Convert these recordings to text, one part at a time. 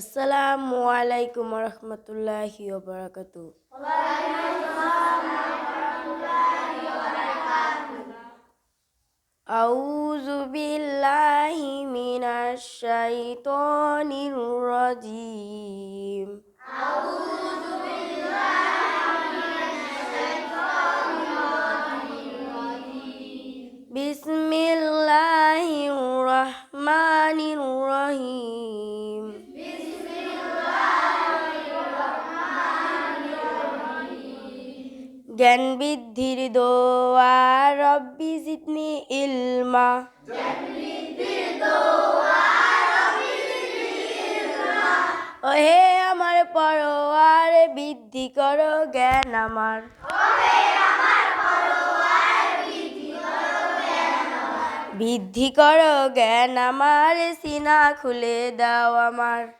আসসালামু আলাইকুম রহমতুল্লাহি ওবরাকাত। আউযু বিল্লাহি মিনাশ শাইতানির রাজীম আউযু বিল্লাহি মিনাশ শাইতানির রাজীম। বিসমিল্লাহির রহমানির রহিম। জ্ঞান বৃদ্ধির দোয়া, রব্বি জিদনি ইলমা। ও হে আমার পরোয়ার, বৃদ্ধি করো জ্ঞান আমার। বৃদ্ধি করো জ্ঞান আমার, সিনা খুলে দাও আমার।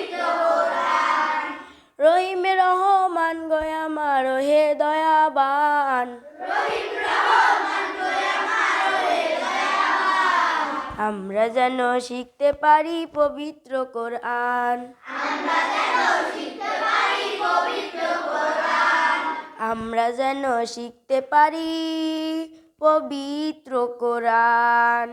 রহিমে রহমান গয় আমার, হে দয়াবান। আমরা যেন শিখতে পারি পবিত্র কোরআন। আমরা যেন শিখতে পারি পবিত্র কোরআন।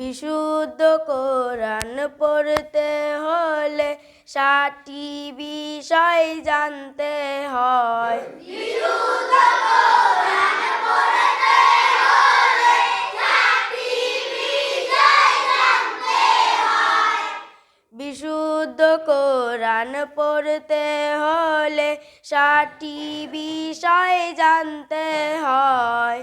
বিশুদ্ধ কোরআন পড়তে হলে ষাটটি বিষয় জানতে হয়। বিশুদ্ধ কোরআন পড়তে হলে ষাটটি বিষয় জানতে হয়।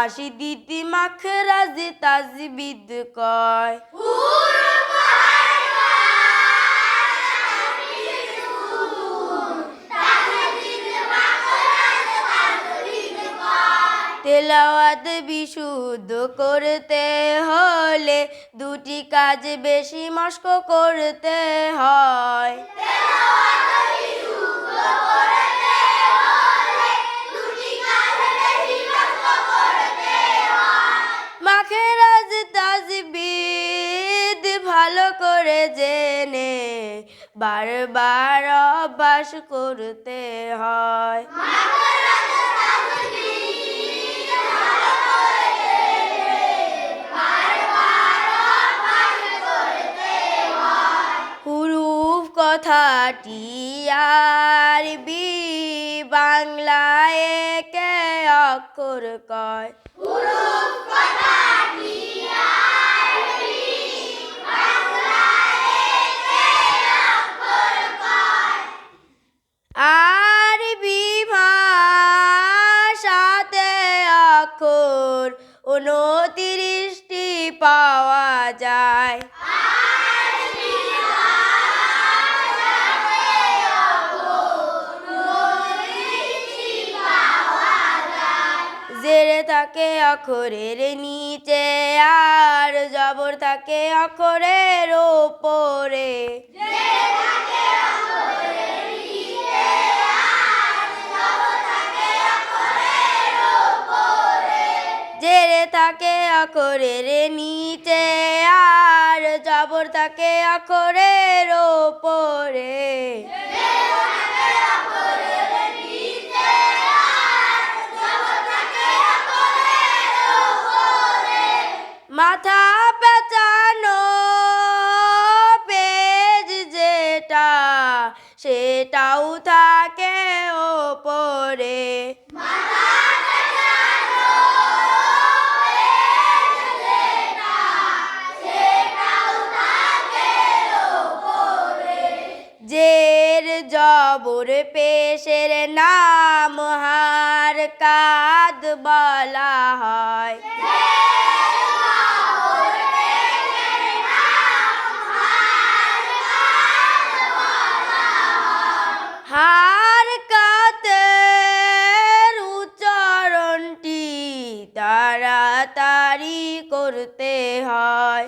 তাসি দিতি মাখরাজ তাজবিদ কয়। তেলাওয়াত বিশুদ্ধ করতে হলে দুটি কাজ বেশি মস্ক করতে হয়। ভালো করে জেনে বারবার অভ্যাস করতে হয়। হুরুফ কথাটি আরবি, বাংলায় কে অক্ষর কয়। আরবি থাকে অক্ষরের নিচে আর জবর থাকে অক্ষরের ওপরে জেরে থাকে অক্ষরের নিচে আর জবর থাকে অক্ষরের ওপরে করতে হয়।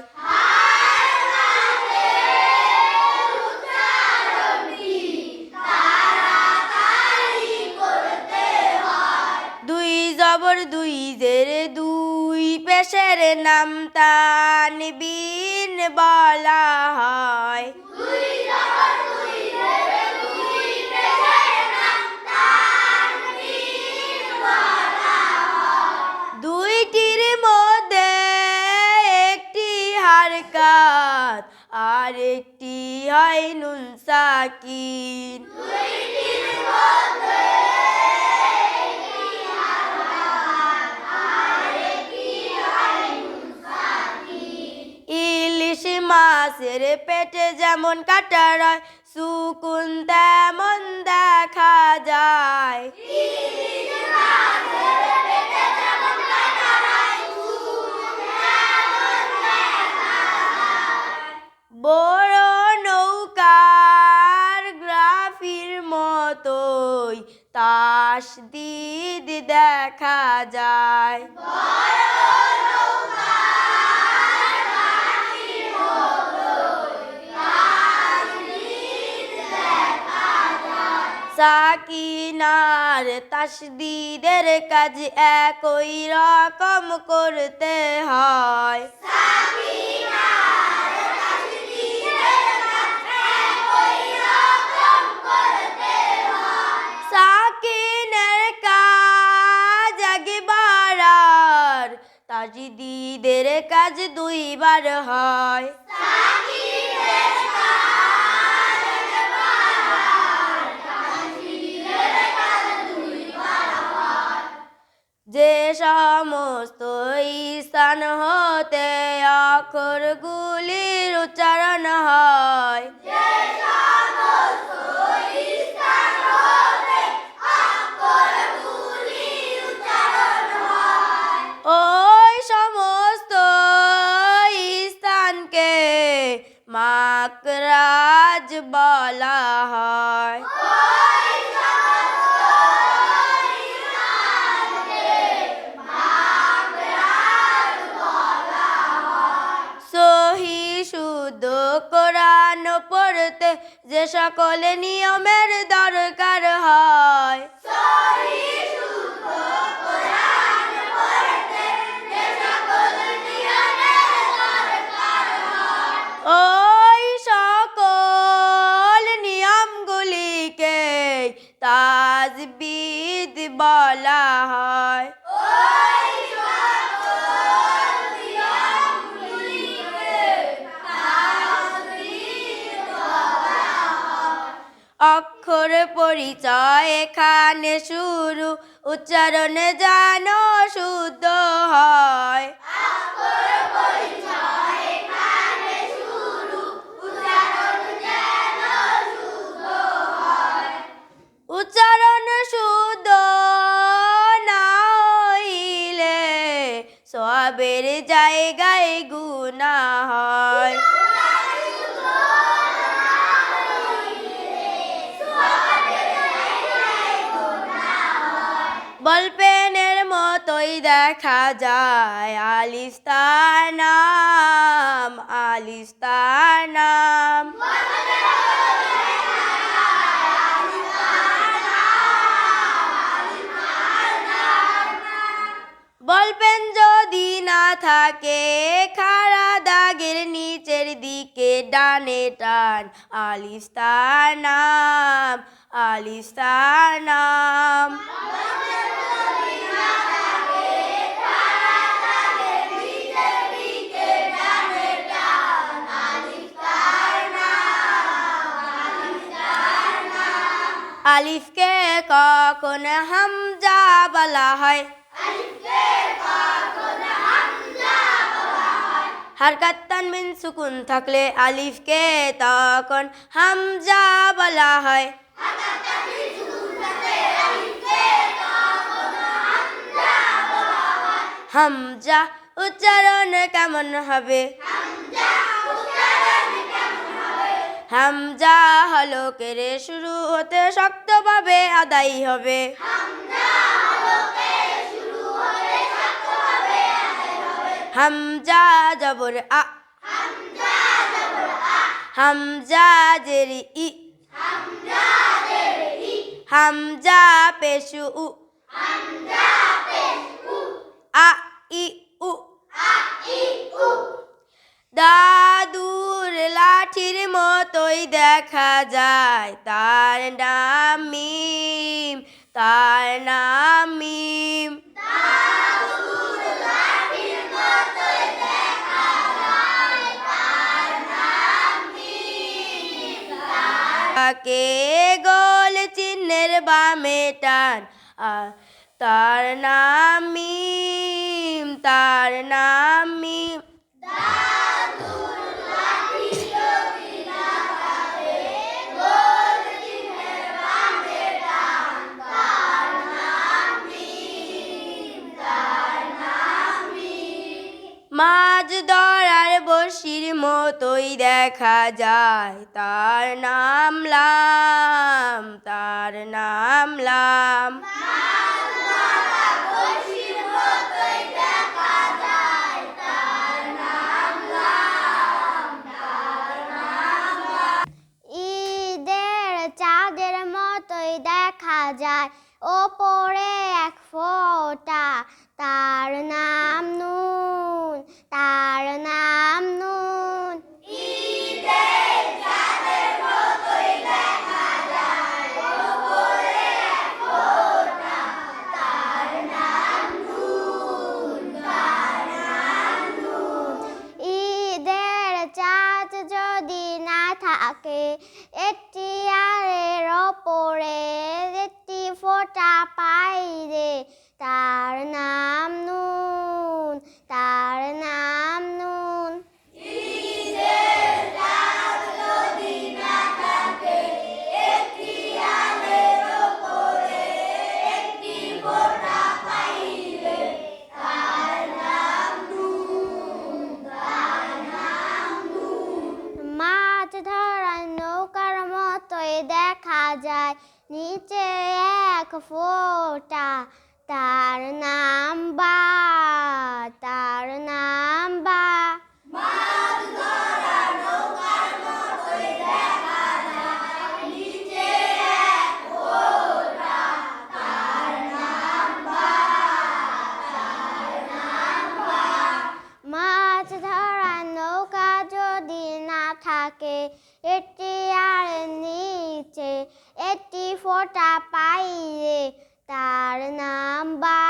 দুই জবর দুই জের দুই পেশের নাম তানবিন বলা হয়। নুন সাকিন ইলিশ মাছের পেটে যেমন কাটা রয় সুকুন তেমন দেখা যায়। তাসদিদ দেখা যায়। সাকিনার তাসদিদের কাজ একই রকম করতে হয়। তাজদিদের কাজ দুইবার হয়। যে সমস্ত স্থান হতে অক্ষরগুলির উচ্চারণ হয়। সকল নিয়মের দরকার পরিচয় এখানে শুরু উচ্চারণে জানো শুদ্ধ দেখা যায়। আলিস্তানাম আলিস্তানাম। বলপেন যদি না থাকে, খাড়া দাগের নিচের দিকে ডানে টান। আলিস্তানাম আলিস্তানাম। আলিফকে কখন হামজা বলা হয়? হারকাত তানবিন সুকুন থাকলে আলিফকে তখন হামজা বলা হয়। হামজা উচ্চারণ কেমন হবে? হামজা হলো কেরে শুরু হতে শক্তভাবে আদায় হবে। হামজা জবর আ। হামজা জেরি ই। হামজা পেশু উ। আ ই উ। দাদুর লাঠির মতোই দেখা যায়। তার নাম মিম, তার নাম মিম। গোল চিহ্নের বামে টান তার নাম মিম, তার নাম মিম। মাছ ধরার বসির মতোই দেখা যায়। তার নাম লাম তার নাম লাম। থাকে। একটি আরের ওপরে একটি ফোঁটা পাইরে তার নাম নুন যায়। নিচে এক ফোঁটা তার নাম বা তার নাম বা। থাকে একটি আর নিচে একটি ফোঁটা পাইরে তার নাম বা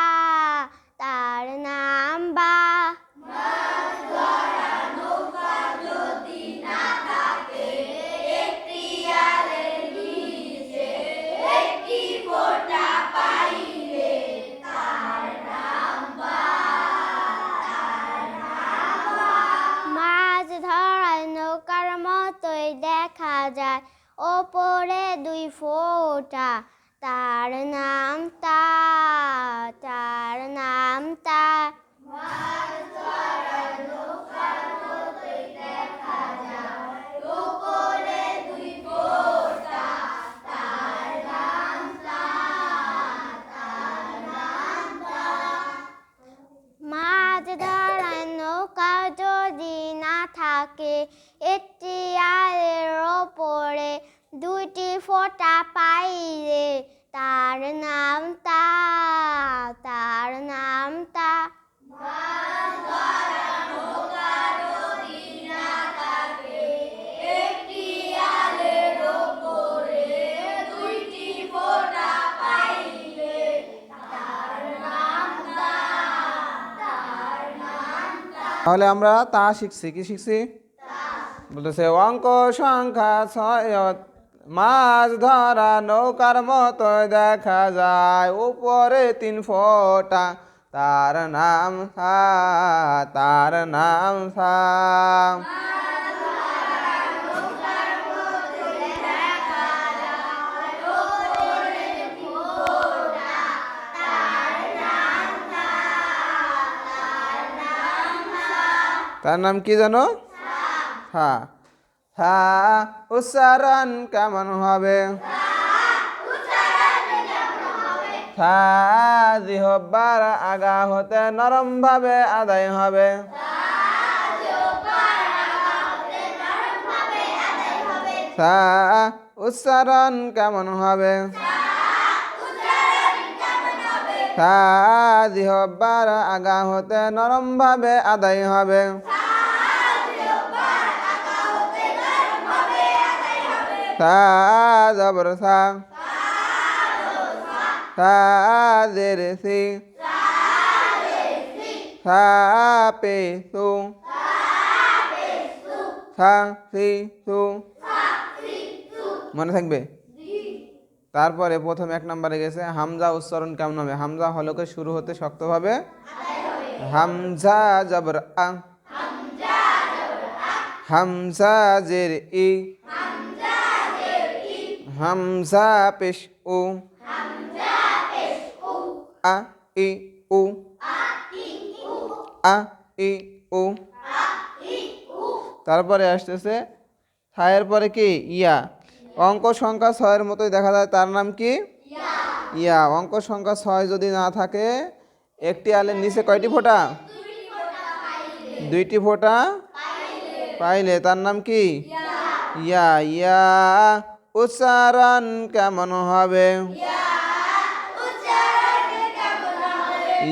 তাহলে আমরা তা শিখছি, কি শিখছি? বলতেছে, অঙ্ক সংখ্যা ছয় মাছ ধরা নৌকার মতো দেখা যায়। উপরে তিন ফোটা, তার নাম সা, তার নাম সা। তার নাম কি জানো? হা। হা। উচ্চারণ কেমন হবে? থা আগা হতে নরম ভাবে আদায় হবে। উচ্চারণ কেমন হবে? জিহ্বার আগা হতে নরম ভাবে আদায় হবে। থা পে সু। থা সি সু। মনে থাকবে? তারপরে প্রথম এক নম্বরে গেছে, হামজা উচ্চারণ কেমন হবে? হামজা হলকে শুরু হতে শক্তভাবে হামজা জবর আ। হামজা জের ই। হামজা পেশ উ। আ, ই, উ। আ, ই, উ। তারপরে আসতেছে, থায়ের পরে কি? ইয়া। অঙ্ক সংখ্যা ছয়ের মতোই দেখা যায়, তার নাম কি? ইয়া। অঙ্ক সংখ্যা ছয় যদি না থাকে, একটি আলের নিচে কয়টি ফোঁটা? দুইটি ফোঁটা পাইলে, তার নাম কি? ইয়া। ইয়া। উচ্চারণ কেমন হবে?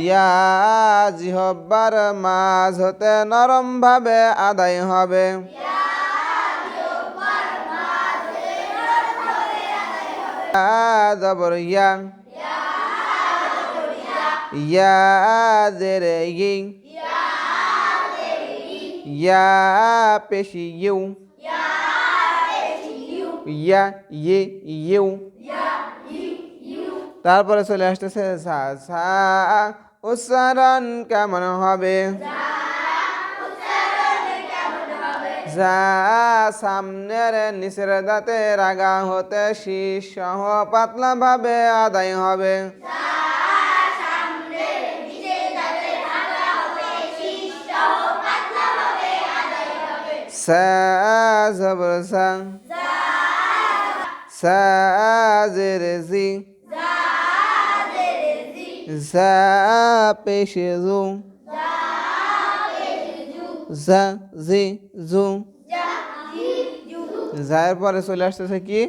ইয়া জিহব্বার মাঝ হতে নরম ভাবে আদায় হবে। ইয়া পেশি ইউ ইয়া ইয়ে ইউ তারপরে চলে আসতেছে সা সা উচ্চারণ কেমন হবে? যা সামনের নিচের দাঁতে রাগা হতে শীষ সহ পাতলা ভাবে আদায় হবে। সা জবর সা সা জের জি যা পেশে জু যা জি জু যার পরে চলে আসতেছে কি?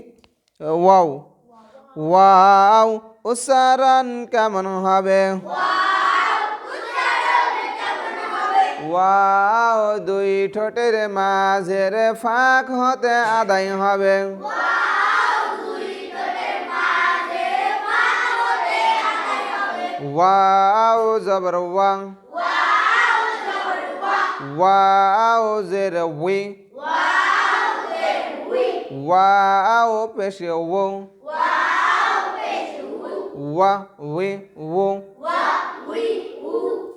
ওয়াও। ওয়াও, উচ্চারণ কেমন হবে? ওয়াও, দুই ঠোঁটের মাঝের ফাঁক হতে আদায় হবে। ওয়াও জবর ওয়াং ওয়াও জের উই ওয়াও পেশে ও ওয়া উই ও